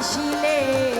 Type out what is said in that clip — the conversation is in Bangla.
আসিলে